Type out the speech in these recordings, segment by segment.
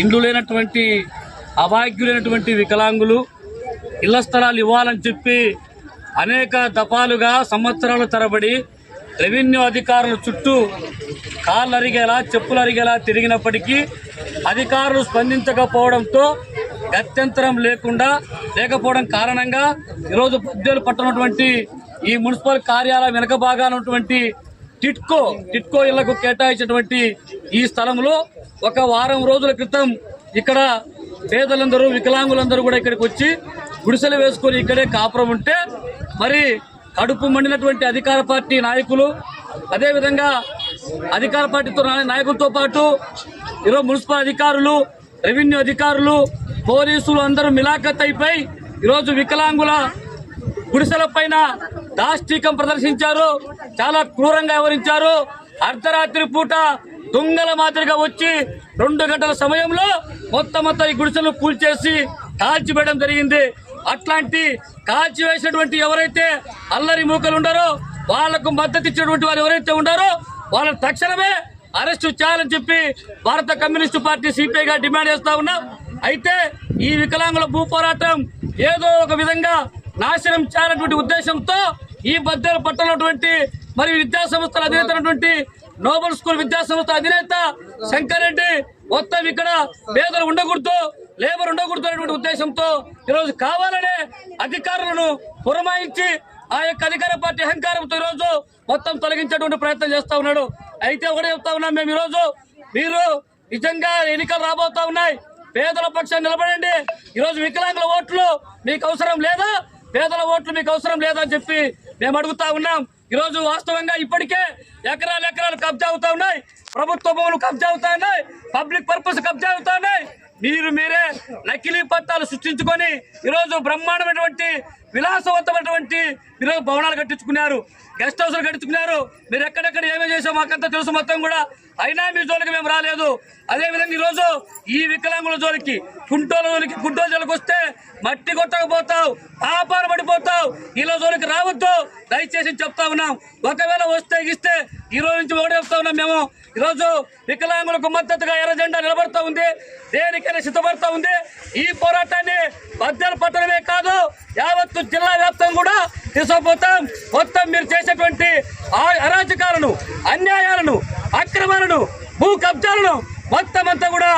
ఇండ్లు లేనటువంటి అభాగ్యులైనటువంటి వికలాంగులు ఇళ్ళ స్థలాలు ఇవ్వాలని చెప్పి అనేక దఫాలుగా సంవత్సరాల తరబడి రెవెన్యూ అధికారుల చుట్టూ కాళ్ళు అరిగేలా చెప్పులు అరిగేలా తిరిగినప్పటికీ అధికారులు స్పందించకపోవడంతో గత్యంతరం లేకుండా లేకపోవడం కారణంగా ఈరోజు పద్యాలు పట్టనటువంటి ఈ మున్సిపల్ కార్యాలయం వెనక భాగానటువంటి ఉన్నటువంటి టిట్కో టిట్కో ఇళ్ళకు కేటాయించినటువంటి ఈ స్థలంలో ఒక వారం రోజుల క్రితం ఇక్కడ పేదలందరూ వికలాంగులందరూ కూడా ఇక్కడికి వచ్చి గుడిసెలు వేసుకొని ఇక్కడే కాపురం ఉంటే మరి కడుపు మండినటువంటి అధికార పార్టీ నాయకులు అదేవిధంగా అధికార పార్టీతో నాయకులతో పాటు ఈరోజు మున్సిపల్ అధికారులు రెవెన్యూ అధికారులు పోలీసులు అందరూ మిలాఖత్ అయిపోయి ఈరోజు వికలాంగుల గుడిసెల పైన దాష్టీకం ప్రదర్శించారు. చాలా క్రూరంగా వివరించారు అర్ధరాత్రి పూట దొంగల మాదిరిగా వచ్చి రెండు గంటల సమయంలో మొత్తం మొత్తం ఈ గుడిసెలు కూల్చేసి కాల్చివేయడం జరిగింది. అట్లాంటి కాల్చివేసినటువంటి ఎవరైతే అల్లరి మూకలు ఉండారో వాళ్ళకు మద్దతు ఇచ్చినటువంటి వారు ఎవరైతే ఉండారో వాళ్ళని తక్షణమే అరెస్టు చేయాలని చెప్పి భారత కమ్యూనిస్టు పార్టీ సిపిఐగా డిమాండ్ చేస్తా ఉన్నాం. అయితే ఈ వికలాంగుల భూ పోరాటం ఏదో ఒక విధంగా నాశనం చేయాలన్నటువంటి ఉద్దేశంతో ఈ బద్దెలు పట్టనటువంటి మరి విద్యా సంస్థల అధినేత అయినటువంటి నోబెల్ స్కూల్ విద్యా సంస్థ అధినేత శంకర్ రెడ్డి మొత్తం ఇక్కడ పేదలు ఉండకూడదు లేబర్ ఉండకూడదు అనేటువంటి ఉద్దేశంతో ఈరోజు కావాలనే అధికారులను పురమాయించి ఆ యొక్క అధికార పార్టీ అహంకారంతో ఈరోజు మొత్తం తొలగించేటువంటి ప్రయత్నం చేస్తా ఉన్నాడు. అయితే ఒకటి చెప్తా ఉన్నాం మేము ఈరోజు మీరు నిజంగా ఎన్నికలు రాబోతా ఉన్నాయి. పేదల పక్షాన్ని నిలబడండి. ఈరోజు వికలాంగుల ఓట్లు మీకు అవసరం లేదా? పేదల ఓట్లు మీకు అవసరం లేదా అని చెప్పి మేము అడుగుతా ఉన్నాం. ఈరోజు వాస్తవంగా ఇప్పటికే ఎకరాలు ఎకరాలు కబ్జా అవుతా ఉన్నాయి. ప్రభుత్వ భూములు కబ్జా అవుతా ఉన్నాయి. పబ్లిక్ పర్పస్ కబ్జా అవుతా ఉన్నాయి. మీరు మీరే నకిలీ పట్టాలు సృష్టించుకొని ఈరోజు బ్రహ్మాండమైనటువంటి విలాసవంతమైనటువంటి ఈరోజు భవనాలు కట్టించుకున్నారు. గెస్ట్ హౌస్లు కట్టించుకున్నారు. మీరు ఎక్కడెక్కడ ఏమేమి చేసామో మాకంతా తెలుసు మొత్తం కూడా. అయినా మీ జోలికి మేము రాలేదు. అదేవిధంగా ఈరోజు ఈ వికలాంగుల జోలికి కుంటోల జోలికి గుడ్డోల జోలికి వస్తే మట్టి కొట్టకపోతావు ఆపాలు పడిపోతావు. ఇలా జోలికి రావద్దు. దయచేసి చెప్తా ఉన్నాం. ఒకవేళ వస్తే ఇస్తే ఈ రోజు నుంచి ఒకటే చెప్తా ఉన్నాం మేము. ఈరోజు వికలాంగులకు మద్దతుగా ఎర్ర జెండా నిలబడతా ఉంది. దేనికైనా సిద్ధపడతా ఉంది. ఈ పోరాటాన్ని బద్దలు పట్టడమే కాదు యావత్తు జిల్లా వ్యాప్తంగా కూడా తీసుకుపోతాం. మొత్తం మీరు చేసేటువంటి ఆ అరాచకాలను అన్యాయాలను అక్రమాలను భూ కబ్జాలను మొత్తం అంతా కూడా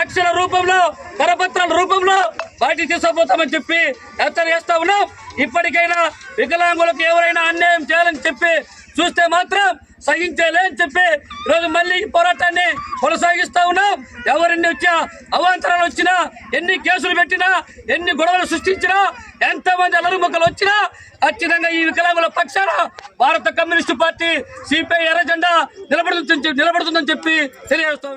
రక్షణ రూపంలో కరపత్రాల రూపంలో బయటికి తీసుకుపోతామని చెప్పి హెచ్చరి చేస్తా ఉన్నాం. ఇప్పటికైనా వికలాంగులకు ఎవరైనా అన్యాయం చేయాలని చెప్పి చూస్తే మాత్రం సహించేలే అని చెప్పి ఈరోజు మళ్ళీ ఈ పోరాటాన్ని కొనసాగిస్తా ఉన్నాం. ఎవరిన్ని వచ్చినా అవాంతరాలు వచ్చినా ఎన్ని కేసులు పెట్టినా ఎన్ని గొడవలు సృష్టించినా ఎంతమంది అల్లరి వచ్చినా ఖచ్చితంగా ఈ వికలాంగుల పక్షాన భారత కమ్యూనిస్టు పార్టీ సిపిఐ ఎర్రజెండా నిలబడుతుంది నిలబడుతుందని చెప్పి తెలియజేస్తా